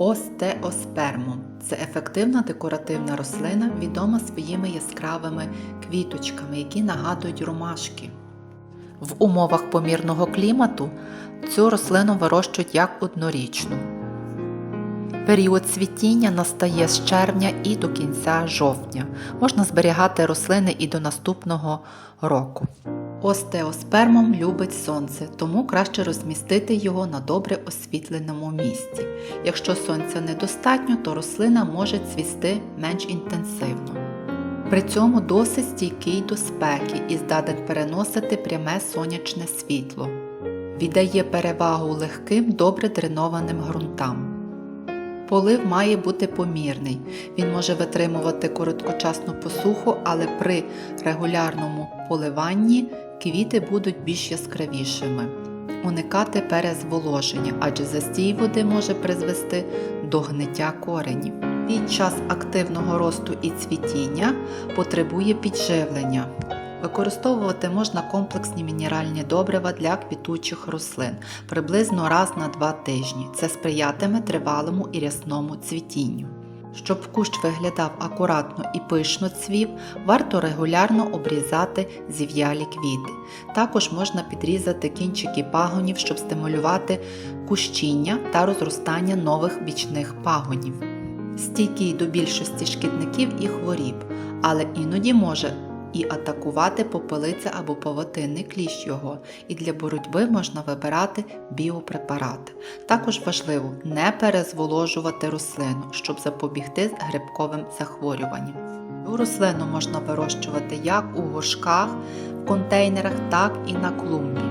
Остеоспермум це ефективна декоративна рослина, відома своїми яскравими квіточками, які нагадують ромашки. В умовах помірного клімату цю рослину вирощують як однорічну. Період цвітіння настає з червня і до кінця жовтня. Можна зберігати рослини і до наступного року. Остеоспермом любить сонце, тому краще розмістити його на добре освітленому місці. Якщо сонця недостатньо, то рослина може цвісти менш інтенсивно. При цьому досить стійкий до спеки і здатен переносити пряме сонячне світло. Віддає перевагу легким, добре дренованим ґрунтам. Полив має бути помірний. Він може витримувати короткочасну посуху, але при регулярному поливанні квіти будуть більш яскравішими. Уникати перезволоження, адже застій води може призвести до гниття коренів. Під час активного росту і цвітіння потребує підживлення. Використовувати можна комплексні мінеральні добрива для квітучих рослин приблизно раз на два тижні. Це сприятиме тривалому і рясному цвітінню. Щоб кущ виглядав акуратно і пишно цвів, варто регулярно обрізати зів'ялі квіти. Також можна підрізати кінчики пагонів, щоб стимулювати кущіння та розростання нових бічних пагонів. Стійкий до більшості шкідників і хворіб, але іноді може і атакувати попелиця або павутинний кліщ його, і для боротьби можна вибирати біопрепарати. Також важливо не перезволожувати рослину, щоб запобігти грибковим захворюванням. Цю рослину можна вирощувати як у горшках, контейнерах, так і на клумбі.